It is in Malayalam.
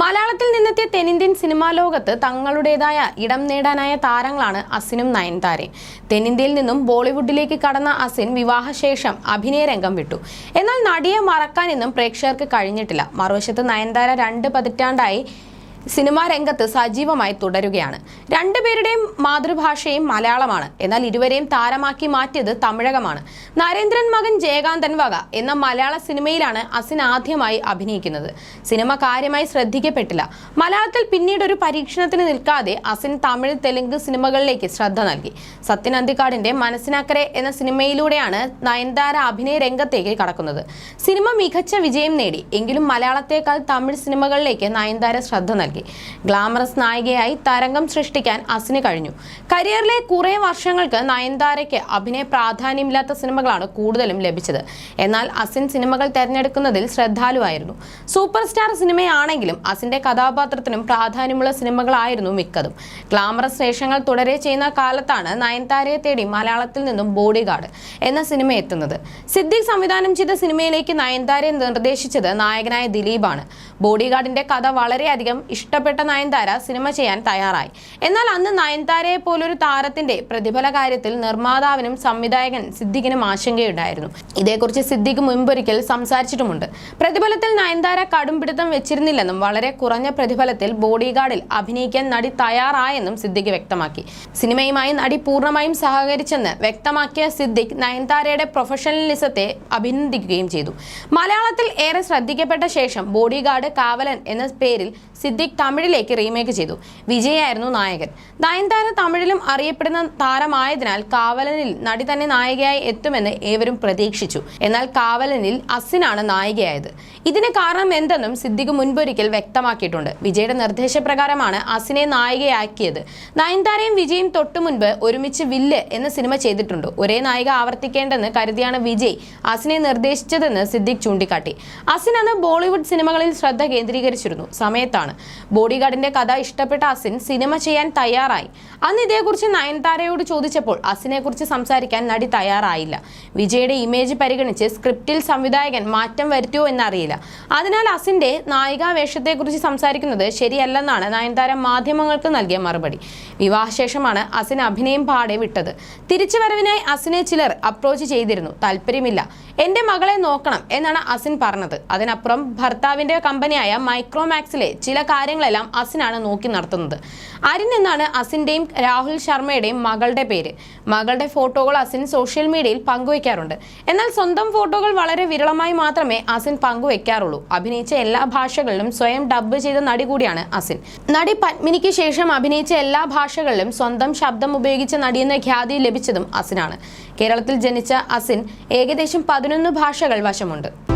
മലയാളത്തിൽ നിന്നെത്തിയ തെന്നിന്ത്യൻ സിനിമാ ലോകത്ത് തങ്ങളുടേതായ ഇടം നേടാനായ താരങ്ങളാണ് അസിനും നയൻതാരയും. തെന്നിന്ത്യയിൽ നിന്നും ബോളിവുഡിലേക്ക് കടന്ന അസിൻ വിവാഹശേഷം അഭിനയ രംഗം വിട്ടു. എന്നാൽ നടിയെ മറക്കാൻ ഇന്നും പ്രേക്ഷകർക്ക് കഴിഞ്ഞിട്ടില്ല. മറുവശത്ത് നയൻതാര രണ്ട് പതിറ്റാണ്ടായി സിനിമാ രംഗത്ത് സജീവമായി തുടരുകയാണ്. രണ്ടുപേരുടെയും മാതൃഭാഷയും മലയാളമാണ്. എന്നാൽ ഇരുവരെയും താരമാക്കി മാറ്റിയത് തമിഴകമാണ്. നരേന്ദ്രൻ മകൻ ജയകാന്തൻ വക എന്ന മലയാള സിനിമയിലാണ് അസിൻ ആദ്യമായി അഭിനയിക്കുന്നത്. സിനിമ കാര്യമായി ശ്രദ്ധിക്കപ്പെട്ടില്ല. മലയാളത്തിൽ പിന്നീട് ഒരു പരീക്ഷണത്തിന് നിൽക്കാതെ അസിൻ തമിഴ് തെലുങ്ക് സിനിമകളിലേക്ക് ശ്രദ്ധ നൽകി. സത്യൻ അന്തിക്കാടിന്റെ മനസ്സിനക്കരെ എന്ന സിനിമയിലൂടെയാണ് നയൻതാര അഭിനയ രംഗത്തേക്ക് കടക്കുന്നത്. സിനിമ മികച്ച വിജയം നേടി. എങ്കിലും മലയാളത്തേക്കാൾ തമിഴ് സിനിമകളിലേക്ക് നയൻതാര ശ്രദ്ധ നൽകി. ഗ്ലാമറസ് നായികയായി തരംഗം സൃഷ്ടിക്കാൻ അസിന് കഴിഞ്ഞു. കരിയറിലെ കുറേ വർഷങ്ങൾക്ക് നയൻതാരയ്ക്ക് അഭിനയ പ്രാധാന്യമില്ലാത്ത സിനിമകളാണ് കൂടുതലും ലഭിച്ചത്. എന്നാൽ അസിൻ സിനിമകൾ തിരഞ്ഞെടുക്കുന്നതിൽ ശ്രദ്ധാലുവായിരുന്നു. സൂപ്പർ സ്റ്റാർ സിനിമയാണെങ്കിലും അസിന്റെ കഥാപാത്രത്തിനും പ്രാധാന്യമുള്ള സിനിമകളായിരുന്നു മിക്കതും. ഗ്ലാമറസ് വേഷങ്ങൾ തുടരെ ചെയ്യുന്ന കാലത്താണ് നയൻതാരയെ തേടി മലയാളത്തിൽ നിന്നും ബോഡി ഗാർഡ് എന്ന സിനിമ എത്തുന്നത്. സിദ്ദിഖ് സംവിധാനം ചെയ്ത സിനിമയിലേക്ക് നയൻതാരയെ നിർദ്ദേശിച്ചത് നായകനായ ദിലീപാണ്. ബോഡി ഗാർഡിന്റെ കഥ വളരെയധികം ഇഷ്ടപ്പെട്ട നയൻതാര സിനിമ ചെയ്യാൻ തയ്യാറായി. എന്നാൽ അന്ന് നയൻതാരയെ പോലൊരു താരത്തിന്റെ പ്രതിഫല കാര്യത്തിൽ നിർമ്മാതാവിനും സംവിധായകൻ സിദ്ദിഖിനും ആശങ്കയുണ്ടായിരുന്നു. ഇതേക്കുറിച്ച് സിദ്ദിഖ് മുൻപൊരിക്കൽ സംസാരിച്ചിട്ടുമുണ്ട്. പ്രതിഫലത്തിൽ നയൻതാര കടുംപിടുത്തം വെച്ചിരുന്നില്ലെന്നും വളരെ കുറഞ്ഞ പ്രതിഫലത്തിൽ ബോഡി ഗാർഡിൽ അഭിനയിക്കാൻ നടി തയ്യാറായെന്നും സിദ്ദിഖ് വ്യക്തമാക്കി. സിനിമയുമായി നടി പൂർണമായും സഹകരിച്ചെന്ന് വ്യക്തമാക്കിയ സിദ്ദിഖ് നയൻതാരയുടെ പ്രൊഫഷണലിസത്തെ അഭിനന്ദിക്കുകയും ചെയ്തു. മലയാളത്തിൽ ഏറെ ശ്രദ്ധിക്കപ്പെട്ട ശേഷം ബോഡി ഗാർഡ് കാവലൻ എന്ന പേരിൽ സിദ്ദിഖ് തമിഴിലേക്ക് റീമേക്ക് ചെയ്തു. വിജയായിരുന്നു നായകൻ. നയൻതാര തമിഴിലും അറിയപ്പെടുന്ന താരമായതിനാൽ കാവലനിൽ നടി തന്നെ നായികയായി എത്തുമെന്ന് ഏവരും പ്രതീക്ഷിച്ചു. എന്നാൽ കാവലനിൽ അസിനാണ് നായികയായത്. ഇതിന് കാരണം എന്തെന്നും സിദ്ദിഖ് മുൻപൊരിക്കൽ വ്യക്തമാക്കിയിട്ടുണ്ട്. വിജയുടെ നിർദ്ദേശപ്രകാരമാണ് അസിനെ നായികയാക്കിയത്. നയൻതാരയും വിജയും തൊട്ടു മുൻപ് ഒരുമിച്ച് വില്ല് എന്ന സിനിമ ചെയ്തിട്ടുണ്ട്. ഒരേ നായിക ആവർത്തിക്കേണ്ടെന്ന് കരുതിയാണ് വിജയ് അസിനെ നിർദ്ദേശിച്ചതെന്ന് സിദ്ദിഖ് ചൂണ്ടിക്കാട്ടി. അസിൻ അന്ന് ബോളിവുഡ് സിനിമകളിൽ ശ്രദ്ധ കേന്ദ്രീകരിച്ചിരുന്നു. സമയത്താണ്. ബോഡിഗാർഡിന്റെ കഥ ഇഷ്ടപ്പെട്ട അസിൻ സിനിമ ചെയ്യാൻ തയ്യാറായി. അന്ന് ഇതേക്കുറിച്ച് നയൻതാരയോട് ചോദിച്ചപ്പോൾ അസിനെ കുറിച്ച് സംസാരിക്കാൻ നടി തയ്യാറായില്ല. വിജയുടെ ഇമേജ് പരിഗണിച്ച് സ്ക്രിപ്റ്റിൽ സംവിധായകൻ മാറ്റം വരുത്തിയോ എന്നറിയില്ല. അതിനാൽ അസിന്റെ നായികാ വേഷത്തെക്കുറിച്ച് സംസാരിക്കുന്നത് ശരിയല്ലെന്നാണ് നയൻതാര മാധ്യമങ്ങൾക്ക് നൽകിയ മറുപടി. വിവാഹശേഷമാണ് അസിൻ അഭിനയം പാടെ വിട്ടത്. തിരിച്ചുവരവിനായി അസിനെ ചിലർ അപ്രോച്ച് ചെയ്തിരുന്നു. താല്പര്യമില്ല. എന്റെ മകളെ നോക്കണം എന്നാണ് അസിൻ പറഞ്ഞത്. അതിനപ്പുറം ഭർത്താവിന്റെ കമ്പനിയായ മൈക്രോമാക്സിലെ ചില കാര്യങ്ങളെല്ലാം അസിനാണ് നോക്കി നടത്തുന്നത്. അരിൻ എന്നാണ് അസിന്റെയും രാഹുൽ ശർമ്മയുടെയും മകളുടെ പേര്. മകളുടെ ഫോട്ടോകൾ അസിൻ സോഷ്യൽ മീഡിയയിൽ പങ്കുവയ്ക്കാറുണ്ട്. എന്നാൽ സ്വന്തം ഫോട്ടോകൾ വളരെ വിരളമായി മാത്രമേ അസിൻ പങ്കുവയ്ക്കാറുള്ളൂ. അഭിനയിച്ച എല്ലാ ഭാഷകളിലും സ്വയം ഡബ്ബ് ചെയ്ത നടി കൂടിയാണ് അസിൻ. നടി പത്മിനിക്ക് ശേഷം അഭിനയിച്ച എല്ലാ ഭാഷകളിലും സ്വന്തം ശബ്ദം ഉപയോഗിച്ച നടിയെന്ന ഖ്യാതി ലഭിച്ചതും അസിനാണ്. കേരളത്തിൽ ജനിച്ച അസിൻ ഏകദേശം പതിനൊന്ന് ഭാഷകൾ വശമുണ്ട്.